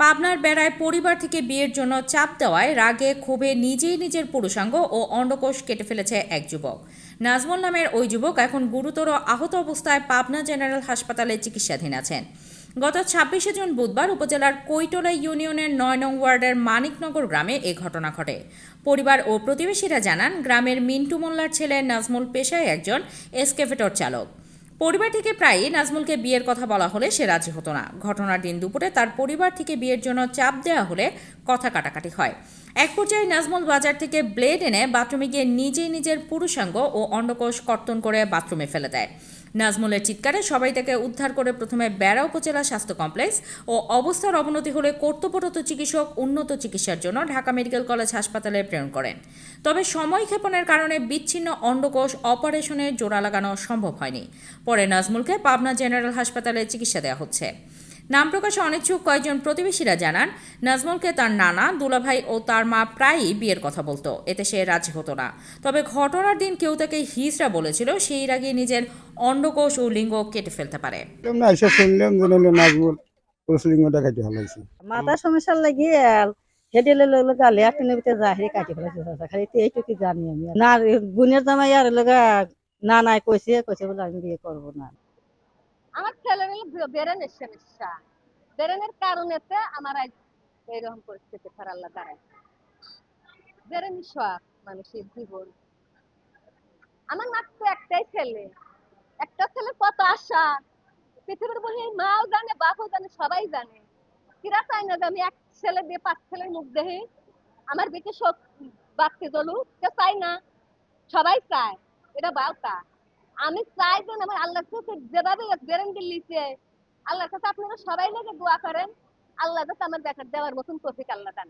পাবনার বেড়ায় পরিবার থেকে বিয়ের জন্য চাপ দেওয়ায় রাগে ক্ষোভে নিজেই নিজের পুরুষাঙ্গ ও অন্ডকোষ কেটে ফেলেছে এক যুবক। নাজমুল নামের ওই যুবক এখন গুরুতর আহত অবস্থায় পাবনা জেনারেল হাসপাতালে চিকিৎসাধীন আছেন। গত ছাব্বিশে জুন বুধবার উপজেলার কৈটলা ইউনিয়নের নয় নং ওয়ার্ডের মানিকনগর গ্রামে এ ঘটনা ঘটে। পরিবার ও প্রতিবেশীরা জানান, গ্রামের মিন্টু মোল্লার ছেলে নাজমুল পেশায় একজন এসকেভেটর চালক। পরিবার থেকে প্রায়ই নাজমুলকে বিয়ের কথা বলা হলে সে রাজি হতো না। ঘটনার দিন দুপুরে তার পরিবার থেকে বিয়ের জন্য চাপ দেওয়া হলে কথা কাটাকাটি হয়। এক পর্যায়ে নাজমুল বাজার থেকে ব্লেড এনে বাথরুমে গিয়ে নিজেই নিজের পুরুষাঙ্গ ও অন্ডকোষ কর্তন করে বাথরুমে ফেলে দেয়। নাজমুলের চিৎকারে সবাই তাকে উদ্ধার করে প্রথমে বেড়া উপজেলা স্বাস্থ্য কমপ্লেক্স ও অবস্থার অবনতি হলে কর্তব্যরত চিকিৎসক উন্নত চিকিৎসার জন্য ঢাকা মেডিকেল কলেজ হাসপাতালে প্রেরণ করেন। তবে সময় ক্ষেপণের কারণে বিচ্ছিন্ন অন্ডকোষ অপারেশনে জোড়া লাগানো সম্ভব হয়নি। পরে নাজমুলকে পাবনা জেনারেল হাসপাতালে চিকিৎসা দেওয়া হচ্ছে। নাম প্রকাশে অনিচ্ছুক কয়েকজন প্রতিবেশীরা জানান নাজমুলকে তার নানা দুলাভাই ও তার মা প্রায়ই বিয়ের কথা বলতো। এতে সে রাজি হতো না। তবে ঘটনার দিন কেউ তাকে হিজড়া বলেছিল সেই আগে নিজের অন্ডকোষ ও লিঙ্গ কেটে ফেলতে পারে। মাথা সমস্যা লাগি হেঁটে লোক গালে একটা নেবিতে যা কাটি ফেলেছে চাচা খালি তো এইটুকু জানি আমি। না বোনের জামাই আর লগা না নাই কইছে কইছে বলে আমি বিয়ে করব না। আমার ছেলের বেরেনের সমস্যা বেরেনের কারণেতে আমার আজ এইরকম পরিস্থিতি খারাপ আল্লাহ দাঁড়ায় বেরেনি সব মানুষের জীবন। আমার মাত্র একটাই ছেলে। একটা ছেলে কত আশা? পৃথিবীর বলি এই মাও জানে, বাপও জানে, সবাই জানে। কিরা চায় না যে আমি এক ছেলে দিয়ে পাঁচ ছেলের মুখ দেখি? আমার বেঁচে শোক বাঁচতে চলুক কেউ চায় না। সবাই চায়, এটা বাউতা আমি চাই যে আমার আল্লাহর কাছে যেভাবে গ্যারান্টি লিখে আল্লাহর কাছে আপনারা সবাই লেগে দোয়া করেন। আল্লাহ যাতে আমার দেখার দেওয়ার মতন তফিক আল্লাহ দান